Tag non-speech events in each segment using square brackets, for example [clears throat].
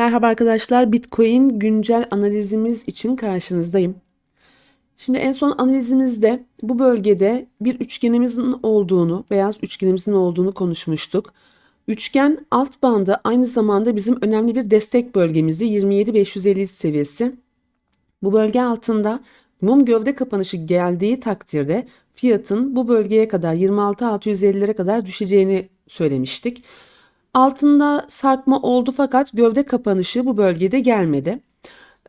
Merhaba arkadaşlar, Bitcoin güncel analizimiz için karşınızdayım. Şimdi en son analizimizde bu bölgede bir üçgenimizin olduğunu, beyaz üçgenimizin olduğunu konuşmuştuk. Üçgen alt bandı aynı zamanda bizim önemli bir destek bölgemizdi 27550 seviyesi. Bu bölge altında mum gövde kapanışı geldiği takdirde fiyatın bu bölgeye kadar 26650'lere kadar düşeceğini söylemiştik. Altında sarkma oldu fakat gövde kapanışı bu bölgede gelmedi.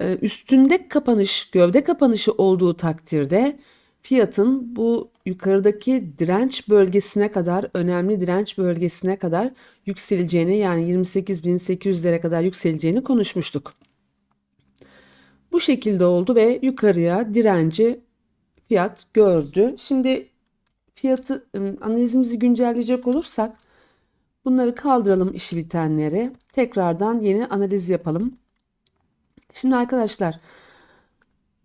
Ee, üstünde kapanış, gövde kapanışı olduğu takdirde fiyatın bu yukarıdaki direnç bölgesine kadar, önemli direnç bölgesine kadar yükseleceğini yani 28.800'lere kadar yükseleceğini konuşmuştuk. Bu şekilde oldu ve yukarıya direnci fiyat gördü. Şimdi fiyatı analizimizi güncelleyecek olursak Bunları kaldıralım işi bitenleri. Tekrardan yeni analiz yapalım. Şimdi arkadaşlar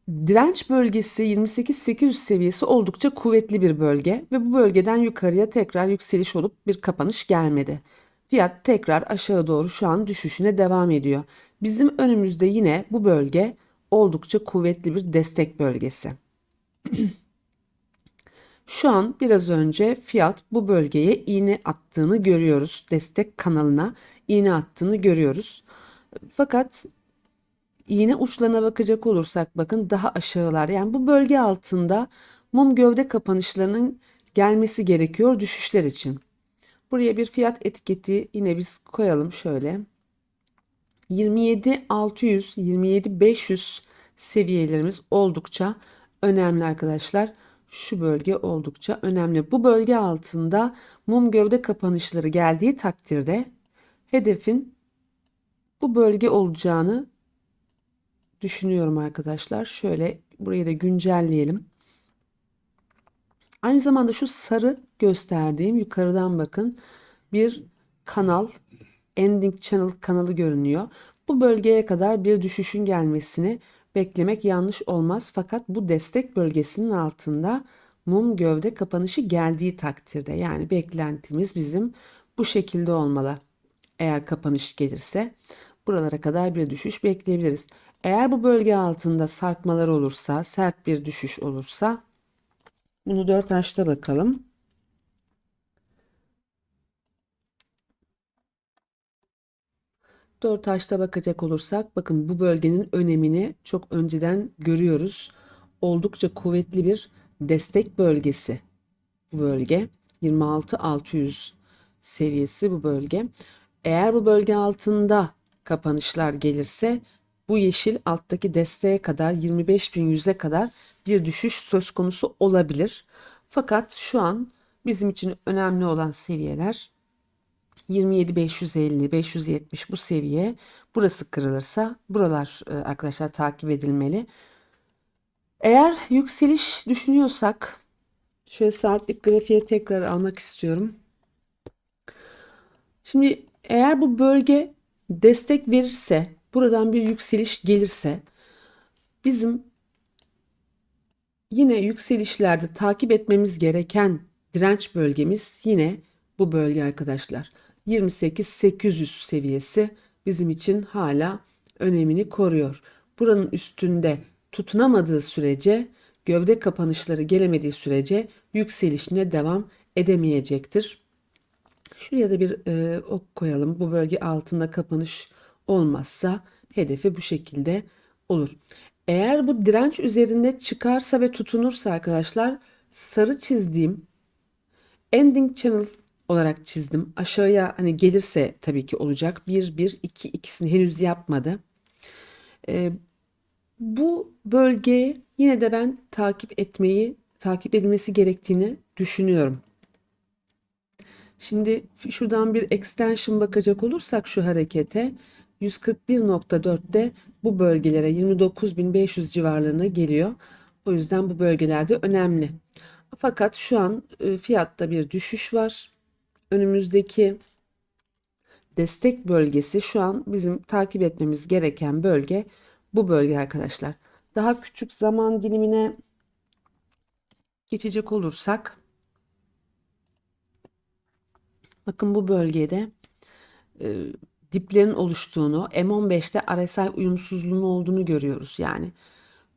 direnç bölgesi 28-800 seviyesi oldukça kuvvetli bir bölge ve bu bölgeden yukarıya tekrar yükseliş olup bir kapanış gelmedi. Fiyat tekrar aşağı doğru şu an düşüşüne devam ediyor. Bizim önümüzde yine bu bölge oldukça kuvvetli bir destek bölgesi. [clears throat] Şu an biraz önce fiyat bu bölgeye iğne attığını görüyoruz. Destek kanalına iğne attığını görüyoruz. Fakat iğne uçlarına bakacak olursak bakın daha aşağılar. Yani bu bölge altında mum gövde kapanışlarının gelmesi gerekiyor düşüşler için. Buraya bir fiyat etiketi yine biz koyalım şöyle. 27600 27500 seviyelerimiz oldukça önemli arkadaşlar şu bölge oldukça önemli. Bu bölge altında mum gövde kapanışları geldiği takdirde hedefin bu bölge olacağını düşünüyorum arkadaşlar. Şöyle burayı da güncelleyelim. Aynı zamanda şu sarı gösterdiğim yukarıdan bakın bir kanal ending channel kanalı görünüyor. Bu bölgeye kadar bir düşüşün gelmesini beklemek yanlış olmaz fakat bu destek bölgesinin altında mum gövde kapanışı geldiği takdirde yani beklentimiz bizim bu şekilde olmalı. Eğer kapanış gelirse buralara kadar bir düşüş bekleyebiliriz. Eğer bu bölge altında sarkmalar olursa, sert bir düşüş olursa bunu 4 taşta bakalım. Dört taşta bakacak olursak bakın bu bölgenin önemini çok önceden görüyoruz. Oldukça kuvvetli bir destek bölgesi bu bölge. 26-600 seviyesi bu bölge. Eğer bu bölge altında kapanışlar gelirse bu yeşil alttaki desteğe kadar 25.100'e kadar bir düşüş söz konusu olabilir. Fakat şu an bizim için önemli olan seviyeler 27 550 570 bu seviye burası kırılırsa buralar e, arkadaşlar takip edilmeli. Eğer yükseliş düşünüyorsak şöyle saatlik grafiğe tekrar almak istiyorum. Şimdi eğer bu bölge destek verirse buradan bir yükseliş gelirse bizim yine yükselişlerde takip etmemiz gereken direnç bölgemiz yine bu bölge arkadaşlar. 28-800 seviyesi bizim için hala önemini koruyor. Buranın üstünde tutunamadığı sürece gövde kapanışları gelemediği sürece yükselişine devam edemeyecektir. Şuraya da bir e, ok koyalım. Bu bölge altında kapanış olmazsa hedefi bu şekilde olur. Eğer bu direnç üzerinde çıkarsa ve tutunursa arkadaşlar sarı çizdiğim ending channel olarak çizdim. Aşağıya hani gelirse tabii ki olacak. 1, 1, 2 ikisini henüz yapmadı. Ee, bu bölgeye yine de ben takip etmeyi, takip edilmesi gerektiğini düşünüyorum. Şimdi şuradan bir extension bakacak olursak şu harekete 141.4'te bu bölgelere 29.500 civarlarına geliyor. O yüzden bu bölgelerde önemli. Fakat şu an e, fiyatta bir düşüş var önümüzdeki destek bölgesi şu an bizim takip etmemiz gereken bölge bu bölge arkadaşlar. Daha küçük zaman dilimine geçecek olursak bakın bu bölgede e, diplerin oluştuğunu, M15'te RSI uyumsuzluğunun olduğunu görüyoruz yani.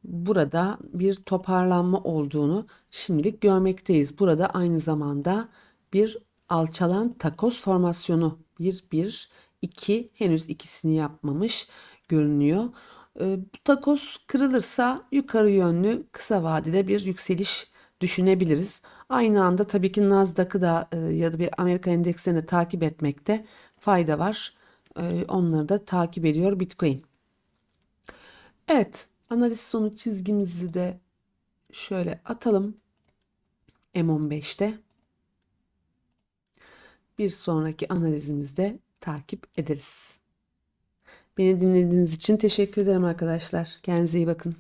Burada bir toparlanma olduğunu şimdilik görmekteyiz. Burada aynı zamanda bir alçalan takos formasyonu 1 1 2 henüz ikisini yapmamış görünüyor. Ee, Bu takos kırılırsa yukarı yönlü kısa vadede bir yükseliş düşünebiliriz. Aynı anda tabii ki Nasdaq'ı da e, ya da bir Amerika endekslerini takip etmekte fayda var. Ee, Onları da takip ediyor Bitcoin. Evet, analiz sonu çizgimizi de şöyle atalım. M15'te. Bir sonraki analizimizde takip ederiz. Beni dinlediğiniz için teşekkür ederim arkadaşlar. Kendinize iyi bakın.